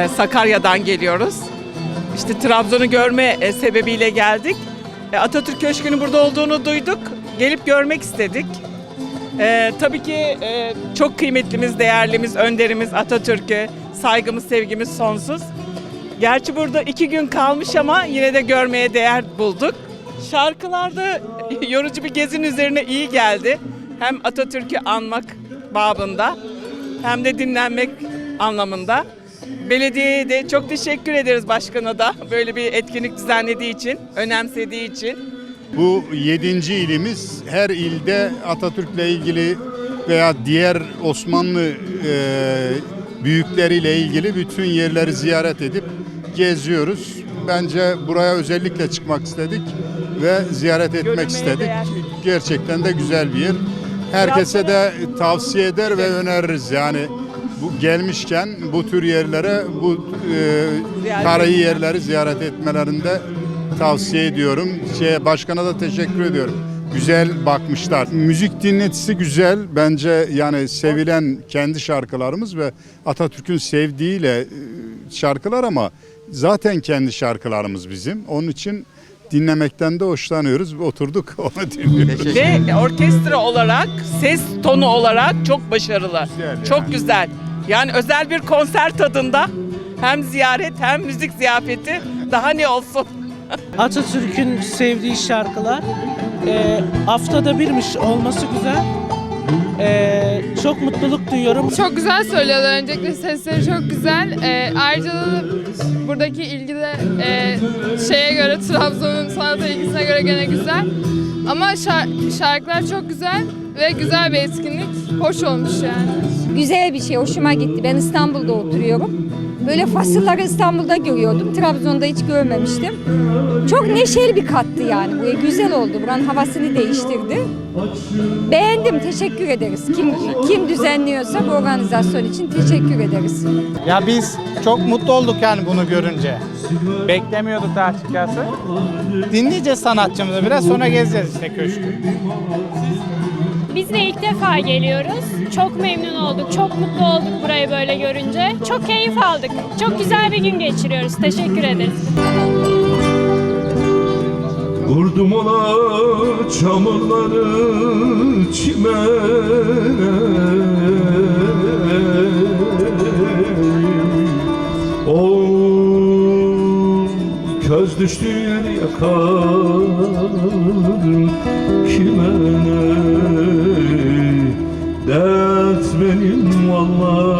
E, Sakarya'dan geliyoruz. İşte Trabzon'u görme e, sebebiyle geldik. E, Atatürk Köşkü'nün burada olduğunu duyduk. Gelip görmek istedik. E, tabii ki çok kıymetlimiz, değerlimiz, önderimiz Atatürk'ü saygımız, sevgimiz sonsuz. Gerçi burada iki gün kalmış ama yine de görmeye değer bulduk. Şarkılarda yorucu bir gezin üzerine iyi geldi. Hem Atatürk'ü anmak babında hem de dinlenmek anlamında. Belediyeye de çok teşekkür ederiz başkana da böyle bir etkinlik düzenlediği için, önemsediği için. Bu yedinci ilimiz her ilde Atatürk'le ilgili veya diğer Osmanlı e, büyükleriyle ilgili bütün yerleri ziyaret edip geziyoruz. Bence buraya özellikle çıkmak istedik ve ziyaret etmek Görülmeye istedik. değer. Gerçekten de güzel bir yer. Herkese de tavsiye eder ve öneririz. Yani bu gelmişken bu tür yerlere, bu e, tarihi yerleri ziyaret etmelerinde tavsiye ediyorum. Şeye, başkana da teşekkür ediyorum. Güzel bakmışlar. Müzik dinletisi güzel. Bence yani sevilen kendi şarkılarımız ve Atatürk'ün sevdiğiyle e, şarkılar ama zaten kendi şarkılarımız bizim. Onun için dinlemekten de hoşlanıyoruz. Oturduk onu dinliyoruz. Ve orkestra olarak, ses tonu olarak çok başarılı. Güzel çok yani. güzel. Yani özel bir konser tadında hem ziyaret hem müzik ziyafeti daha ne olsun. Atatürk'ün sevdiği şarkılar. Ee, haftada birmiş olması güzel. Ee, çok mutluluk duyuyorum. Çok güzel söylüyorlar. Öncelikle sesleri çok güzel. Ee, ayrıca da buradaki ilgi de e, şeye göre Trabzon'un sanata ilgisine göre gene güzel. Ama şar- şarkılar çok güzel ve güzel bir etkinlik. Hoş olmuş yani. Güzel bir şey, hoşuma gitti. Ben İstanbul'da oturuyorum. Böyle fasılları İstanbul'da görüyordum. Trabzon'da hiç görmemiştim. Çok neşeli bir kattı yani. Buraya güzel oldu. Buranın havasını değiştirdi. Beğendim, teşekkür ederiz. Kim kim düzenliyorsa bu organizasyon için teşekkür ederiz. Ya biz çok mutlu olduk yani bunu görünce. Beklemiyorduk daha açıkçası. Dinleyeceğiz sanatçımızı biraz sonra gezeceğiz işte köşkü. Biz de ilk defa geliyoruz. Çok memnun olduk, çok mutlu olduk burayı böyle görünce. Çok keyif aldık. Çok güzel bir gün geçiriyoruz. Teşekkür ederiz. Vurdum ola çamurları çimene O köz düştü yakar kime ne Dert benim vallahi